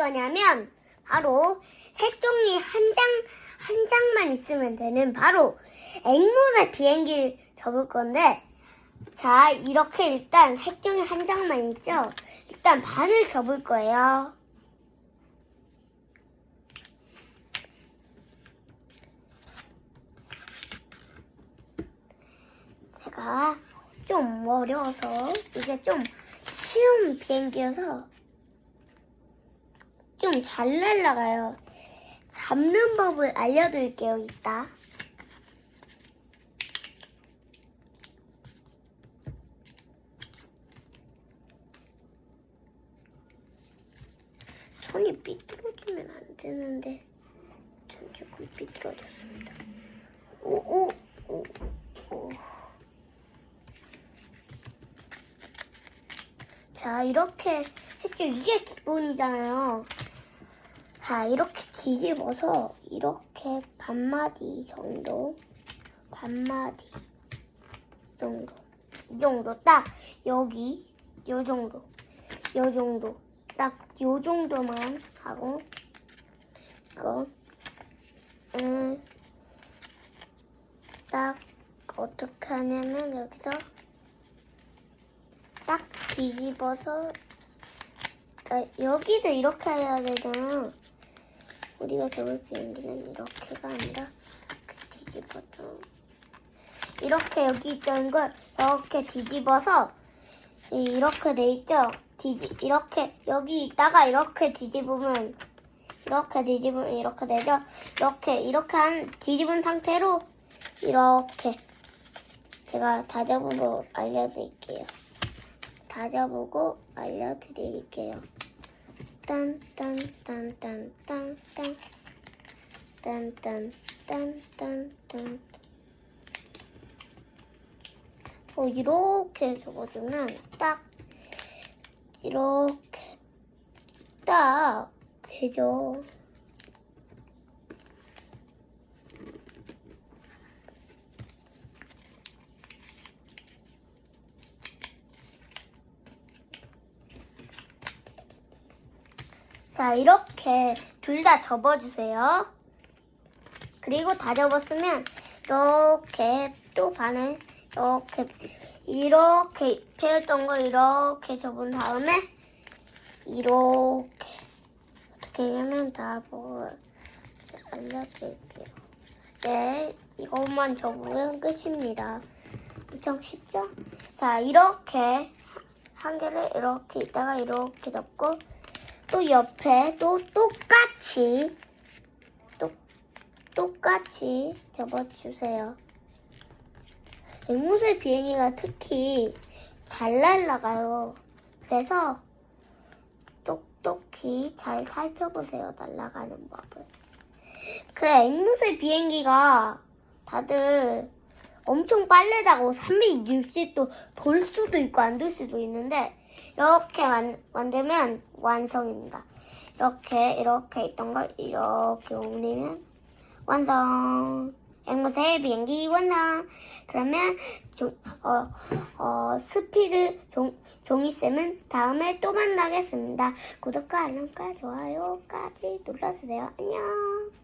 거냐면 바로 색종이 한 장, 한 장만 있으면 되는 바로 앵무새 비행기를 접을 건데 자, 이렇게 일단 색종이 한 장만 있죠? 일단 반을 접을 거예요. 제가 좀 어려워서 이게 좀 쉬운 비행기여서 좀 잘 날아가요. 잡는 법을 알려드릴게요, 이따. 손이 삐뚤어지면 안 되는데 전 조금 삐뚤어졌습니다. 오, 오, 오, 오. 자, 이렇게 했죠. 이게 기본이잖아요. 자, 이렇게 뒤집어서 이렇게 반마디 정도, 반마디 정도, 이 정도 딱 여기 요 정도, 요 정도 딱 요 정도만 하고 이거 음, 딱 어떻게 하냐면 여기서 딱 뒤집어서 아, 여기도 이렇게 해야 되잖아. 우리가 접을 비행기는 이렇게가 아니라 이렇게 뒤집어줘. 이렇게 여기 있던 걸 이렇게 뒤집어서 이렇게 돼 있죠? 뒤지 이렇게 여기 있다가 이렇게 뒤집으면 이렇게 뒤집으면 이렇게 되죠? 이렇게 이렇게 한 뒤집은 상태로 이렇게 제가 다져보고 알려드릴게요. 다져보고 알려드릴게요. 딴딴딴딴딴딴 딴딴딴딴딴 어, 이렇게 적어주면 딱 이렇게 딱 되죠. 자, 이렇게 둘 다 접어주세요. 그리고 다 접었으면 이렇게 또 반을 이렇게 이렇게 되었던 걸 이렇게 접은 다음에 이렇게 어떻게 하냐면 다 보고 알려드릴게요. 네, 이것만 접으면 끝입니다. 엄청 쉽죠? 자, 이렇게 한 개를 이렇게 있다가 이렇게 접고 또 옆에 또 똑같이 똑, 똑같이 접어주세요. 앵무새 비행기가 특히 잘 날아가요. 그래서 똑똑히 잘 살펴보세요. 날아가는 법을. 그 앵무새 비행기가 다들 엄청 빠르다고 360도 돌 수도 있고 안 돌 수도 있는데 이렇게 만, 만들면 완성입니다. 이렇게 이렇게 있던 걸 이렇게 올리면 완성. 앵무새 비행기 완성. 그러면 종, 어, 어, 스피드 종, 종이쌤은 다음에 또 만나겠습니다. 구독과 알람과 좋아요까지 눌러주세요. 안녕.